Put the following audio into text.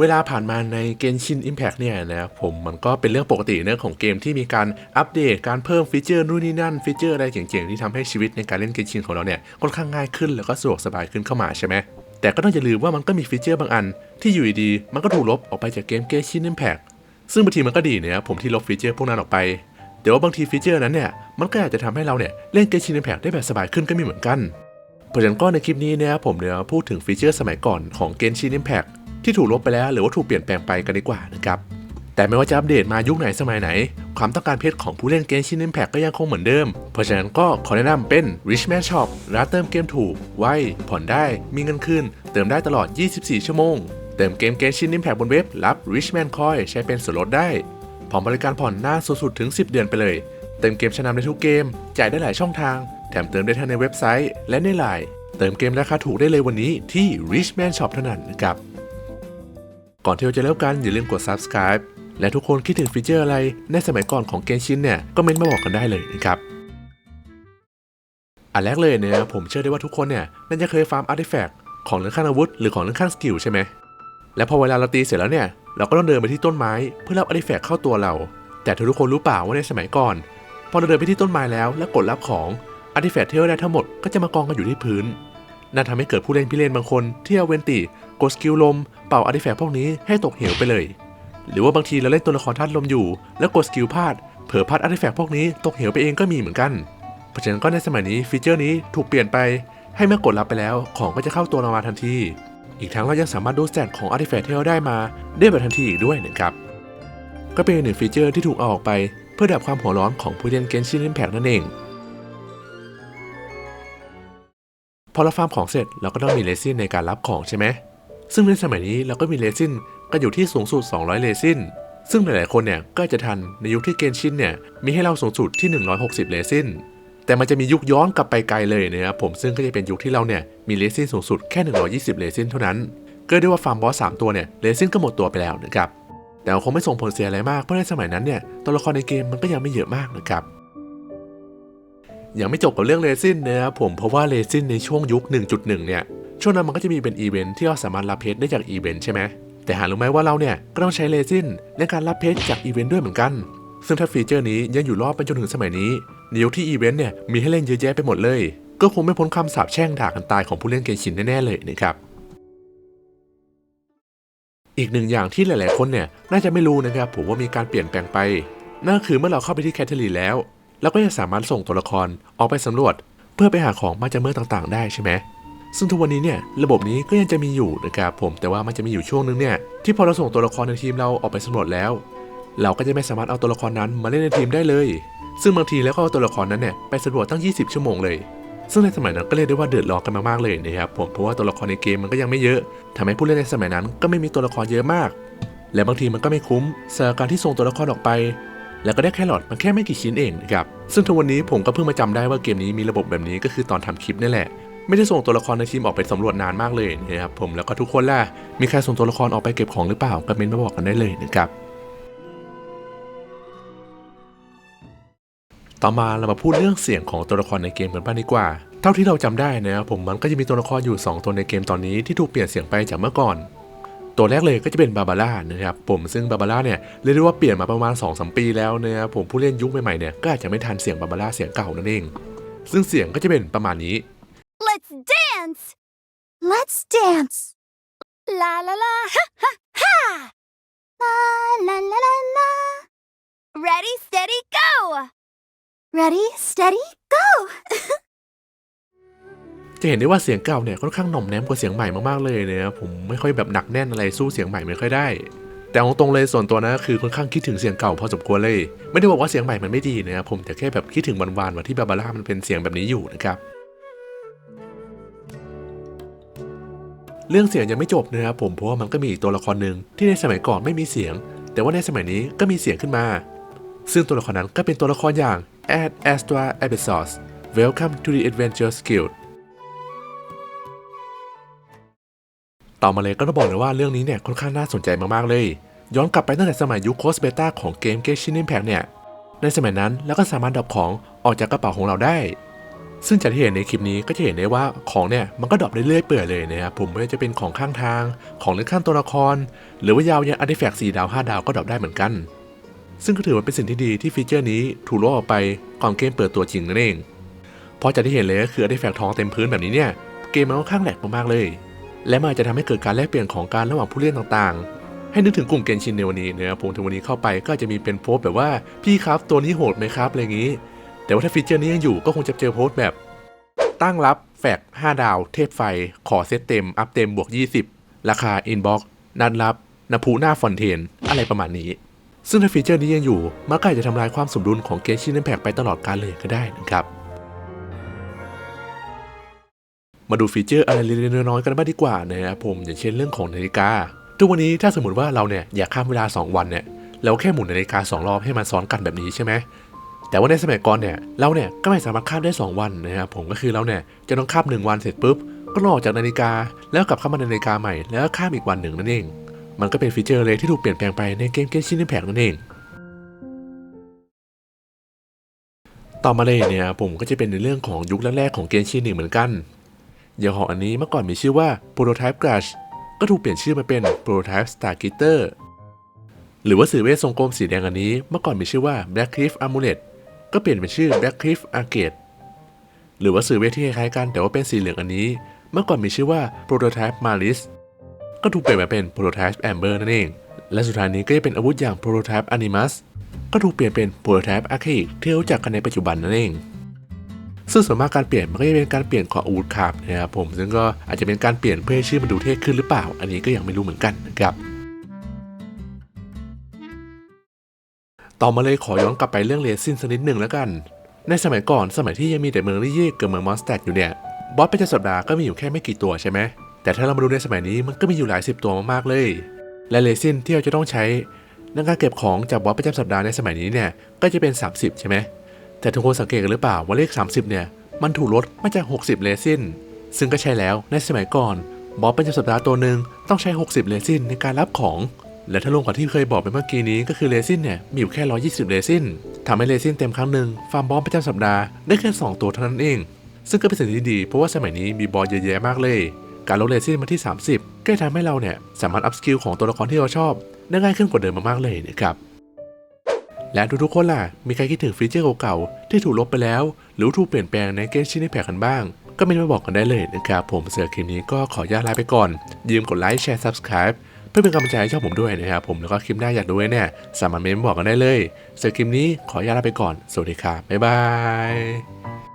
เวลาผ่านมาในเกมชิน Impact เนี่ยนะผมมันก็เป็นเรื่องปกติเรื่องของเกมที่มีการอัปเดตการเพิ่มฟีเจอร์นู่นนี่นั่นฟีเจอร์อะไรเจ๋งๆที่ทำให้ชีวิตในการเล่นเกมชินของเราเนี่ยค่อนข้างง่ายขึ้นแล้วก็สะดวกสบายขึ้นเข้ามาใช่ไหมแต่ก็ต้องอย่าลืมว่ามันก็มีฟีเจอร์บางอัน ที่อยู่ดีๆมันก็ถูกลบออกไปจากเกมเกมชิน Impact ซึ่งบางทีมันก็ดีเนะครับผมที่ลบฟีเจอร์พวกนั้นออกไปแต่ว่าบางทีฟีเจอร์นั้นเนี่ยมันก็อาจจะทำให้เราเนี่ยเล่นเกมชิน Impact ได้แบบสบายขึ้นก็มีเหมือนกันเพราะฉะนั้นก็ในคลิปนี้เนี่ยผมเนี่ยพูดถึงฟีเจอร์สมัยก่อนของเกมชิน Impact ที่ถูกลบไปแล้ว หรือว่าถูกเปลี่ยนแปลงไปกันดีกว่านะครับแต่ไม่ว่าจะอัปเดตมายุคไหนสมัยไหน ความต้องการเพชรของผู้เล่นเกมชิน Impact ก็ยังคงเหมือนเดิม เพราะฉะนั้นก็ขอแนะนำเป็น Richman Shop ร้านเติมเกมถูก ไว ผ่อนได้ มีเงินคืน เติมได้ตลอด 24 ชั่วโมง เติมเกมเกมชิน Impact บนเว็บ รับ Richman Coin ใช้เป็นส่วนลดได้พร้อมบริการผ่อนหน้าสูงสุดถึง 10 เดือนไปเลย เติมเกมชนะในทุกเกม จ่ายได้หลายช่องทาง แถมเติมได้ทั้งในเว็บไซต์ และในไลน์เติมเกมราคาถูกได้เลยวันนี้ที่ Richman Shop เท่านั้นนะครับ ก่อนที่เราจะเริ่มกันอย่าลืมกด subscribe และทุกคนคิดถึงฟีเจอร์อะไรในสมัยก่อนของเกมชินเนี่ยก็เม้นมาบอกกันได้เลยนะครับอันแรกเลยเนี่ยผมเชื่อได้ว่าทุกคนเนี่ยน่าจะเคยฟาร์มอาร์ติแฟกต์ของเรื่องขั้นอาวุธ หรือของเรื่องขั้นสกิลใช่ไหมและพอเวลาเราตีเสร็จแล้วเนี่ยเราก็ต้องเดินไปที่ต้นไม้เพื่อรับอาร์ติแฟกต์เข้าตัวเรา แต่ทุกคนรู้เปล่าว่าในสมัยก่อน พอเราเดินไปที่ต้นไม้แล้วและกดรับของอาร์ติแฟกต์ที่เราได้ทั้งหมดก็จะมากองกันอยู่ที่พื้นนั่นทำให้เกิดผู้เล่นพิเรนบางคนที่เอาเวนติ กดสกิลลมเป่าอาร์ติแฟกต์พวกนี้ให้ตกเหวไปเลย หรือว่าบางทีเราเล่นตัวละครธาตุลมอยู่ แล้วกดสกิลพลาดเผลอพลาดอาร์ติแฟกต์พวกนี้ตกเหวไปเองก็มีเหมือนกัน เพราะฉะนั้นก็ในสมัยนี้ฟีเจอร์นี้ถูกเปลี่ยนไปให้เมื่อกดรับไปแล้วของก็จะเข้าตัวเรามาทันที อีกทั้งเรายังสามารถดูสแตทของอาร์ติแฟกต์ที่เราได้มาได้แบบทันทีอีกด้วยนะครับ ก็เป็นอีกหนึ่งฟีเจอร์ที่ถูกเอาออกไป เพื่อดับความหัวร้อนของผู้เล่นเกมชิน Impact นั่นเอง พอเราฟาร์มของเสร็จเราก็ต้องมีเลซินในการรับของใช่ไหม ซึ่งในสมัยนี้เราก็มีเลซินกันอยู่ที่สูงสุด 200 เลซินซึ่งหลายๆคนเนี่ยก็จะทันในยุคที่เกนชินเนี่ยมีให้เราสูงสุดที่ 160 เลซินแต่มันจะมียุคย้อนกลับไปไกลเลยนะครับผมซึ่งก็จะเป็นยุคที่เราเนี่ยมีเลซินสูงสุดแค่ 120 เลซินเท่านั้นก็เรียกว่าฟาร์มบอส3ตัวเนี่ยเลซินก็หมดตัวไปแล้วนะครับแต่คงไม่ส่งผลเสียอะไรมากเพราะในสมัยนั้นเนี่ยตัวละครในเกมมันก็ยังไม่เยอะมากนะครับยังไม่จบกับเรื่องเลซินนะครับผมเพราะว่าเลซินในช่วงยุค 1.1 เนี่ย ช่วงนั้นมันก็จะมีเป็นอีเวนท์ที่เราสามารถรับเพชรได้จากอีเวนท์ใช่ไหมแต่หารู้ไหมว่าเราเนี่ยก็ต้องใช้เลซินในการรับเพชรจากอีเวนท์ด้วยเหมือนกัน ซึ่งถ้าฟีเจอร์นี้ยังอยู่รอดไปจนถึงสมัยนี้ในยุคที่อีเวนท์เนี่ยมีให้เล่นเยอะแยะไปหมดเลย ก็คงไม่พ้นคำสาปแช่งด่ากันตายของผู้เล่นเกมชินแน่ๆเลยนะครับอีกหนึ่งอย่างที่หลาย ๆ คนเนี่ยน่าจะไม่รู้นะครับผมว่ามีการเปลี่ยนแปลงไป นั่นคือเมื่อเราเข้าไปที่แคทเธอรีนแล้ว เราก็จะสามารถส่งตัวละครออกไปสำรวจ เพื่อไปหาของมาจากเมืองต่าง ๆ ได้ใช่ไหม ซึ่งทุกวันนี้เนี่ยระบบนี้ก็ยังจะมีอยู่นะครับผมแต่ว่ามันจะมีอยู่ช่วงนึงเนี่ยที่พอเราส่งตัวละครในทีมเราออกไปสำรวจแล้ว เราก็จะไม่สามารถเอาตัวละครนั้นมาเล่นในทีมได้เลย ซึ่งบางทีแล้วก็เอาตัวละครนั้นเนี่ยไปสำรวจตั้ง 20 ชั่วโมงเลย ซึ่งในสมัยนั้นก็เรียกได้ว่าเดือดร้อนกันมากๆเลยนะครับผมเพราะว่าตัวละครในเกมมันก็ยังไม่เยอะทำให้ผู้เล่นในสมัยนั้นก็ไม่มีตัวละครเยอะมาก และบางทีมันก็ไม่คุ้มสำหรับการที่ส่งตัวละครออกไปแล้วก็ได้แครอทมันแค่ไม่กี่ชิ้นเองนะครับซึ่งทุกวันนี้ผมก็เพิ่งมาจำได้ว่าเกมนี้มีระบบแบบนี้ก็คือตอนทำคลิปนี่แหละ ไม่ได้ส่งตัวละครในทีมออกไปสำรวจนานมากเลยนะครับผมแล้วก็ทุกคนล่ะมีใครส่งตัวละครออกไปเก็บของหรือเปล่าก็เมนต์มาบอกกันได้เลยนะครับต่อมาเรามาพูดเรื่องเสียงของตัวละครในเกมกันบ้างดีกว่า เท่าที่เราจำได้นะครับผมมันก็จะมีตัวละครอยู่ 2 ตัวในเกมตอนนี้ที่ถูกเปลี่ยนเสียงไปจากเมื่อก่อน ตัวแรกเลยก็จะเป็นบาบาร่านะครับผมซึ่งบาบาร่าเนี่ยเรียกได้ว่าเปลี่ยนมาประมาณ2อสปีแล้วนะครับผมผู้เล่นยุคใหม่ๆเนี่ยก็อาจจะไม่ทันเสียงบาบาร่าเสียงเก่านั่นเอง ซึ่งเสียงก็จะเป็นประมาณนี้ Let's dance! La la la ha ha ha! La la la la la! Ready, steady, go! Ready, steady, go! จะเห็นได้ว่าเสียงเก่าเนี่ยค่อนข้างหน่อมแนมกว่าเสียงใหม่มากๆเลยนะครับผมไม่ค่อยแบบหนักแน่นอะไรสู้เสียงใหม่ไม่ค่อยได้ แต่ตรงเลยส่วนตัวนะคือค่อนข้างคิดถึงเสียงเก่าพอสมควรเลย ไม่ได้บอกว่าเสียงใหม่มันไม่ดีนะครับผมแต่แค่แบบคิดถึงวันๆว่าที่บาบาร่ามันเป็นเสียงแบบนี้อยู่นะครับ เรื่องเสียงยังไม่จบนะครับผมเพราะว่ามันก็มีอีกตัวละครหนึ่งที่ในสมัยก่อนไม่มีเสียง แต่ว่าในสมัยนี้ก็มีเสียงขึ้นมา ซึ่งตัวละครนั้นก็เป็นตัวละครอย่าง Ad Astra Abyssos Welcome to the Adventure Guild ต่อมาเลยก็ต้องบอกเลยว่าเรื่องนี้เนี่ยค่อนข้างน่าสนใจมากๆเลย ย้อนกลับไปตั้งแต่สมัยยุคโคสเบต้าของเกม Genshin Impact เนี่ยในสมัยนั้นแล้วก็สามารถดับของออกจากกระเป๋าของเราได้ ซึ่งจากที่เห็นในคลิปนี้ก็จะเห็นได้ว่าของเนี่ยมันก็ดรอปเรื่อยๆเปื่อยเลยนะครับผมไม่ว่าจะเป็นของข้างทาง ของเล่นข้างตัวละคร หรือว่ายาวยันอาร์ติแฟกต์4ดาว 5 ดาวก็ดรอปได้เหมือนกัน ซึ่งก็ถือว่าเป็นสิ่งที่ดีที่ฟีเจอร์นี้ถูกลดออกไปก่อนเกมเปิดตัวจริงนั่นเอง เพราะจากที่เห็นเลยก็คืออาร์ติแฟกต์ทองเต็มพื้นแบบนี้เนี่ยเกมมันค่อนข้างแหลกมากๆเลย และมันอาจจะทำให้เกิดการแลกเปลี่ยนของการระหว่างผู้เล่นต่างๆ ให้นึกถึงกลุ่มเกนชินในวันนี้นะครับผมถึงวันนี้เข้าไปก็จะมีเป็นโพสแบบว่าพี่ครับตัวนี้โหดไหมครับอะไรอย่างนี้ แต่ว่าถ้าฟีเจอร์นี้ยังอยู่ก็คงจะเจอโพสต์แบบ ตั้งรับแฟก5 ดาว เทพไฟ ขอเซตเต็ม อัพเต็มบวก 20 ราคาอินบ็อกนัดรับนภูหน้าฟอนเทน อะไรประมาณนี้ ซึ่งถ้าฟีเจอร์นี้ยังอยู่มันก็อาจจะทำลายความสมดุลของเกมชินแพกไปตลอดกาลเลยก็ได้นะครับ มาดูฟีเจอร์อะไรเล็กๆน้อยๆกันบ้างดีกว่านะครับผมอย่างเช่นเรื่องของนาฬิกาทุกวันนี้ถ้าสมมติว่าเราเนี่ยอยากข้ามเวลา 2 วันเนี่ยเราแค่หมุนนาฬิกา2รอบให้มันซ้อนกันแบบนี้ใช่ไหม แต่ว่าในสมัยก่อนเนี่ยเราเนี่ยก็ไม่สามารถข้ามได้ 2 วันนะครับผมก็คือเราเนี่ยจะต้องข้าม1วันเสร็จปุ๊บก็รอออกจากนาฬิกา แล้วกลับเข้ามาในนาฬิกาใหม่แล้วข้ามอีกวันหนึ่งนั่นเอง มันก็เป็นฟีเจอร์เลยที่ถูกเปลี่ยนแปลงไปในเกมเกมชินแพกนั่นเอง ต่อมาเลยเนี่ยผมก็จะเป็นในเรื่องของยุคแรกๆของเกมชินอีกเหมือนกันอย่างของอันนี้เมื่อก่อนมีชื่อว่า Prototype Crash ก็ถูกเปลี่ยนชื่อมาเป็น Prototype Star Glitter หรือว่าสื่อเวททรงกลมสีแดงอันนี้เมื่อก่อนมีชื่อว่า Black Cliff Amulet ก็เปลี่ยนเป็นชื่อ Black Cliff Arcade หรือว่าสื่อเวทที่คล้ายๆกันแต่ว่าเป็นสีเหลืองอันนี้ เมื่อก่อนมีชื่อว่า Prototype Maris ก็ถูกเปลี่ยนมาเป็น Prototype Amber นั่นเอง และสุดท้ายนี้ก็จะเป็นอาวุธอย่าง Prototype Animus ก็ถูกเปลี่ยนเป็น Prototype Archaic ที่รู้จักกันในปัจจุบันนั่นเอง ซึ่งส่วนมากการเปลี่ยนมันก็จะเป็นการเปลี่ยนของอาวุธครับนะครับผมซึ่งก็อาจจะเป็นการเปลี่ยนเพื่อให้ชื่อมันดูเท่ขึ้นหรือเปล่า อันนี้ก็ยังไม่รู้เหมือนกันนะครับ ต่อมาเลยขอย้อนกลับไปเรื่องเลซินสักนิดหนึ่งแล้วกัน ในสมัยก่อนสมัยที่ยังมีแต่เมืองลิเย่กับเมืองมอนสแตดอยู่เนี่ยบอสประจำสัปดาห์ก็มีอยู่แค่ไม่กี่ตัวใช่ไหมแต่ถ้าเรามาดูในสมัยนี้มันก็มีอยู่หลายสิบตัวมากๆเลย และเลซินที่เราจะต้องใช้ในการเก็บของจากบอสประจำสัปดาห์ในสมัยนี้เนี่ยก็จะเป็น 30 ใช่ไหมแต่ทุกคนสังเกตกันหรือเปล่าว่าเลข 30 เนี่ยมันถูกลดมาจาก 60เลซินซึ่งก็ใช่แล้วในสมัยก่อนบอสประจำสัปดาห์ตัวหนึ่งต้องใช้ 60เลซินในการรับของ และถ้ารวมกับที่เคยบอกไปเมื่อกี้นี้ก็คือเลซินเนี่ยมีอยู่แค่ 120เลซินทำให้เลซินเต็มครั้งหนึ่งฟาร์มบอสประจำสัปดาห์ได้แค่ 2 ตัวเท่านั้นเอง ซึ่งก็เป็นสิ่งที่ดีเพราะว่าสมัยนี้มีบอสเยอะแยะมากเลย การลดเลซินมาที่ 30 ก็จะทำให้เราเนี่ยสามารถอัพสกิลของตัวละครที่เราชอบได้ง่ายขึ้นกว่าเดิมมากๆเลยนะครับและทุกๆคนล่ะ มีใครคิดถึงฟีเจอร์เก่าๆ ที่ถูกลบไปแล้ว หรือถูกเปลี่ยนแปลงในเกมชินแพคกันบ้าง ก็ไม่มาบอกกันได้เลยนะครับ ผมเสือคลิปนี้ก็ขออนุญาตลาไปก่อน ยืมกดไลค์แชร์ Subscribe พื่อเป็นกำลังใจให้ช่องผมด้วยนะครับผมแล้วก็คลิปหน้าอยากดูเนี่ยสามารถเมนบอกกันได้เลยสำหรับคลิปนี้ขออนุญาตลาไปก่อนสวัสดีครับบ๊ายบาย